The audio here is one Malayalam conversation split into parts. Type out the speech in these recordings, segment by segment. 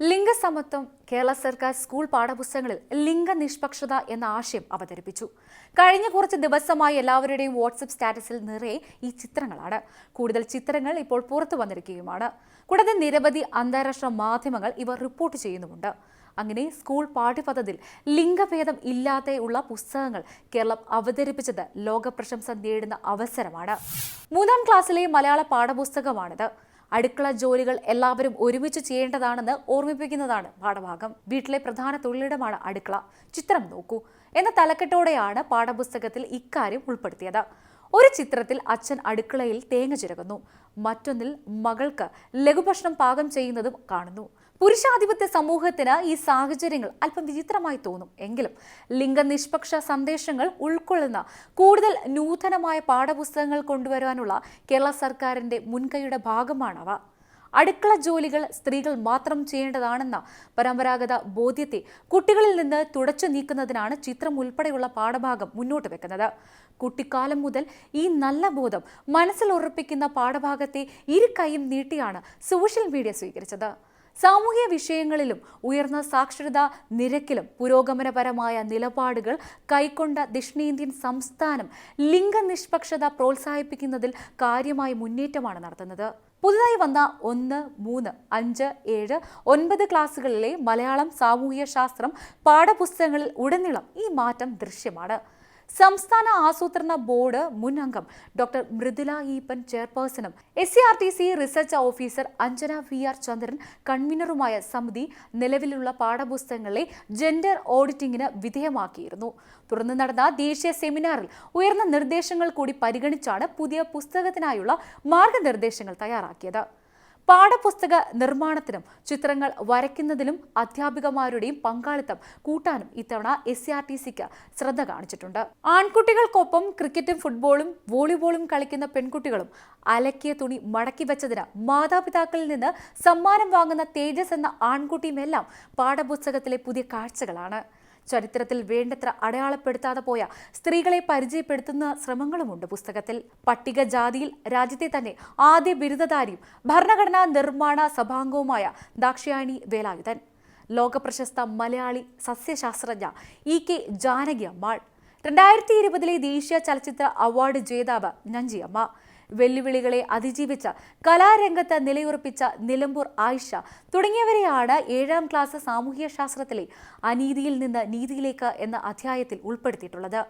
ലിംഗസമത്വം കേരള സർക്കാർ സ്കൂൾ പാഠപുസ്തകങ്ങളിൽ ലിംഗനിഷ്പക്ഷത എന്ന ആശയം അവതരിപ്പിച്ചു. കഴിഞ്ഞ കുറച്ച് ദിവസമായി എല്ലാവരുടെയും വാട്സപ്പ് സ്റ്റാറ്റസിൽ നിറയെ ഈ ചിത്രങ്ങളാണ്. കൂടുതൽ ചിത്രങ്ങൾ ഇപ്പോൾ പുറത്തു വന്നിരിക്കുകയുമാണ്. കൂടാതെ നിരവധി അന്താരാഷ്ട്ര മാധ്യമങ്ങൾ ഇവ റിപ്പോർട്ട് ചെയ്യുന്നുമുണ്ട്. അങ്ങനെ സ്കൂൾ പാഠ്യപദ്ധതിയിൽ ലിംഗഭേദം ഇല്ലാതെ ഉള്ള പുസ്തകങ്ങൾ കേരളം അവതരിപ്പിച്ചത് ലോക പ്രശംസ നേടുന്ന അവസരമാണ്. മൂന്നാം ക്ലാസ്സിലെ മലയാള പാഠപുസ്തകമാണിത്. അടുക്കള ജോലികൾ എല്ലാവരും ഒരുമിച്ച് ചെയ്യേണ്ടതാണെന്ന് ഓർമ്മിപ്പിക്കുന്നതാണ് പാഠഭാഗം. വീട്ടിലെ പ്രധാന തൊഴിലിടമാണ് അടുക്കള. ചിത്രം നോക്കൂ. എന്ന തലക്കെട്ടോടെയാണ് പാഠപുസ്തകത്തിൽ ഇക്കാര്യം ഉൾപ്പെടുത്തിയത്. ഒരു ചിത്രത്തിൽ അച്ഛൻ അടുക്കളയിൽ തേങ്ങ ചിരകുന്നു. മറ്റൊന്നിൽ മകൾക്ക് ലഘുഭക്ഷണം പാകം ചെയ്യുന്നതും കാണുന്നു. പുരുഷാധിപത്യ സമൂഹത്തിന് ഈ സാഹചര്യങ്ങൾ അല്പം വിചിത്രമായി തോന്നും. എങ്കിലും ലിംഗനിഷ്പക്ഷ സന്ദേശങ്ങൾ ഉൾക്കൊള്ളുന്ന കൂടുതൽ നൂതനമായ പാഠപുസ്തകങ്ങൾ കൊണ്ടുവരാനുള്ള കേരള സർക്കാരിന്റെ മുൻകൈയുടെ ഭാഗമാണവ. അടുക്കള ജോലികൾ സ്ത്രീകൾ മാത്രം ചെയ്യേണ്ടതാണെന്ന പരമ്പരാഗത ബോധ്യത്തെ കുട്ടികളിൽ നിന്ന് തുടച്ചു നീക്കുന്നതിനാണ് ചിത്രം ഉൾപ്പെടെയുള്ള പാഠഭാഗം മുന്നോട്ട് വെക്കുന്നത്. കുട്ടിക്കാലം മുതൽ ഈ നല്ല ബോധം മനസ്സിൽ ഉറപ്പിക്കുന്ന പാഠഭാഗത്തെ ഇരു നീട്ടിയാണ് സോഷ്യൽ മീഡിയ സ്വീകരിച്ചത്. സാമൂഹ്യ വിഷയങ്ങളിലും ഉയർന്ന സാക്ഷരതാ നിരക്കിലും പുരോഗമനപരമായ നിലപാടുകൾ കൈക്കൊണ്ട ദക്ഷിണേന്ത്യൻ സംസ്ഥാനം ലിംഗനിഷ്പക്ഷത പ്രോത്സാഹിപ്പിക്കുന്നതിൽ കാര്യമായ മുന്നേറ്റമാണ് നടത്തുന്നത്. പുതുതായി വന്ന ഒന്ന് മൂന്ന് അഞ്ച് ഏഴ് ഒൻപത് ക്ലാസ്സുകളിലെ മലയാളം സാമൂഹ്യ ശാസ്ത്രം പാഠപുസ്തകങ്ങളിൽ ഉടനീളം ഈ മാറ്റം ദൃശ്യമാണ്. സംസ്ഥാന ആസൂത്രണ ബോർഡ് മുൻ അംഗം doctor Mridula Eappen ചെയർപേഴ്സണും S C R T C research officer Anjana V R Chandran കൺവീനറുമായ സമിതി നിലവിലുള്ള പാഠപുസ്തകങ്ങളെ ജെൻഡർ ഓഡിറ്റിംഗിന് വിധേയമാക്കിയിരുന്നു. തുടർന്ന് നടന്ന ദേശീയ സെമിനാറിൽ ഉയർന്ന നിർദ്ദേശങ്ങൾ കൂടി പരിഗണിച്ചാണ് പുതിയ പുസ്തകത്തിനായുള്ള മാർഗനിർദ്ദേശങ്ങൾ തയ്യാറാക്കിയത്. പാഠപുസ്തക നിർമ്മാണത്തിനും ചിത്രങ്ങൾ വരയ്ക്കുന്നതിലും അധ്യാപികമാരുടെയും പങ്കാളിത്തം കൂട്ടാനും ഇത്തവണ എസ് സി ആർ ടി സിക്ക് ശ്രദ്ധ കാണിച്ചിട്ടുണ്ട്. ആൺകുട്ടികൾക്കൊപ്പം ക്രിക്കറ്റും ഫുട്ബോളും വോളിബോളും കളിക്കുന്ന പെൺകുട്ടികളും അലക്കിയ തുണി മടക്കി വെച്ചതിന് മാതാപിതാക്കളിൽ നിന്ന് സമ്മാനം വാങ്ങുന്ന തേജസ് എന്ന ആൺകുട്ടിയുമെല്ലാം പാഠപുസ്തകത്തിലെ പുതിയ കാഴ്ചകളാണ്. ചരിത്രത്തിൽ വേണ്ടത്ര അടയാളപ്പെടുത്താതെ പോയ സ്ത്രീകളെ പരിചയപ്പെടുത്തുന്ന ശ്രമങ്ങളുമുണ്ട് പുസ്തകത്തിൽ. പട്ടികജാതിയിൽ രാജ്യത്തെ തന്നെ ആദ്യ ബിരുദധാരിയും ഭരണഘടനാ നിർമ്മാണ സഭാംഗവുമായ ദാക്ഷായണി വേലായുധൻ. ലോകപ്രശസ്ത മലയാളി സസ്യശാസ്ത്രജ്ഞ ഇ കെ ജാനകി അമ്മാൾ രണ്ടായിരത്തി ഇരുപതിലെ ദേശീയ ചലച്ചിത്ര അവാർഡ് ജേതാവ് നഞ്ചിയമ്മ. വെല്ലുവിളികളെ അതിജീവിച്ച കലാരംഗത്ത് നിലയുറപ്പിച്ച നിലമ്പൂർ ആയിഷ തുടങ്ങിയവരെയാണ് ഏഴാം ക്ലാസ് സാമൂഹ്യ ശാസ്ത്രത്തിലെ അനീതിയിൽ നിന്ന് നീതിയിലേക്ക് എന്ന അധ്യായത്തിൽ ഉൾപ്പെടുത്തിയിട്ടുള്ളത്.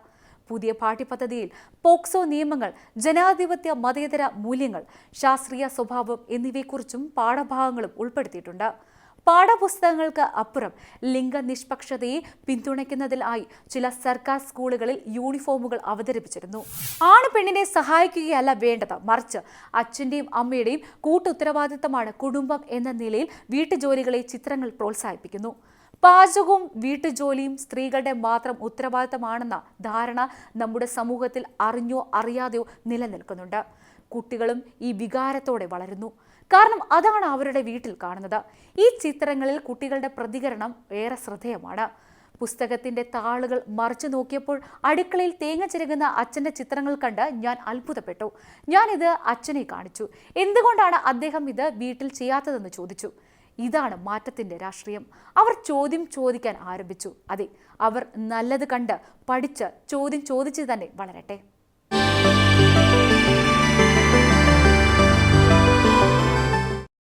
പുതിയ പാഠ്യപദ്ധതിയിൽ പോക്സോ നിയമങ്ങൾ ജനാധിപത്യ മതേതര മൂല്യങ്ങൾ ശാസ്ത്രീയ സ്വഭാവം എന്നിവയെക്കുറിച്ചും പാഠഭാഗങ്ങളും ഉൾപ്പെടുത്തിയിട്ടുണ്ട്. പാഠപുസ്തകങ്ങൾക്ക് അപ്പുറം ലിംഗ നിഷ്പക്ഷതയെ പിന്തുണയ്ക്കുന്നതിലായി ചില സർക്കാർ സ്കൂളുകളിൽ യൂണിഫോമുകൾ അവതരിപ്പിച്ചിരുന്നു. ആണ് പെണ്ണിനെ സഹായിക്കുകയല്ല വേണ്ടത്. മറിച്ച് അച്ഛന്റെയും അമ്മയുടെയും കൂട്ടുത്തരവാദിത്തമാണ് കുടുംബം എന്ന നിലയിൽ വീട്ടുജോലികളെ ചിത്രങ്ങൾ പ്രോത്സാഹിപ്പിക്കുന്നു. പാചകവും വീട്ടുജോലിയും സ്ത്രീകളുടെ മാത്രം ഉത്തരവാദിത്തമാണെന്ന ധാരണ നമ്മുടെ സമൂഹത്തിൽ അറിഞ്ഞോ അറിയാതെയോ നിലനിൽക്കുന്നുണ്ട്. കുട്ടികളും ഈ വികാരത്തോടെ വളരുന്നു. കാരണം അതാണ് അവരുടെ വീട്ടിൽ കാണുന്നത്. ഈ ചിത്രങ്ങളിൽ കുട്ടികളുടെ പ്രതികരണം ഏറെ ശ്രദ്ധേയമാണ്. പുസ്തകത്തിന്റെ താളുകൾ മറിച്ചു നോക്കിയപ്പോൾ അടുക്കളയിൽ തേങ്ങ ചിരകുന്ന അച്ഛന്റെ ചിത്രങ്ങൾ കണ്ട് ഞാൻ അത്ഭുതപ്പെട്ടു. ഞാനിത് അച്ഛനെ കാണിച്ചു. എന്തുകൊണ്ടാണ് അദ്ദേഹം ഇത് വീട്ടിൽ ചെയ്യാത്തതെന്ന് ചോദിച്ചു. ഇതാണ് മാറ്റത്തിന്റെ രാഷ്ട്രീയം. അവർ ചോദ്യം ചോദിക്കാൻ ആരംഭിച്ചു. അതെ അവർ നല്ലത് കണ്ട് പഠിച്ച് ചോദ്യം ചോദിച്ചു തന്നെ വളരട്ടെ.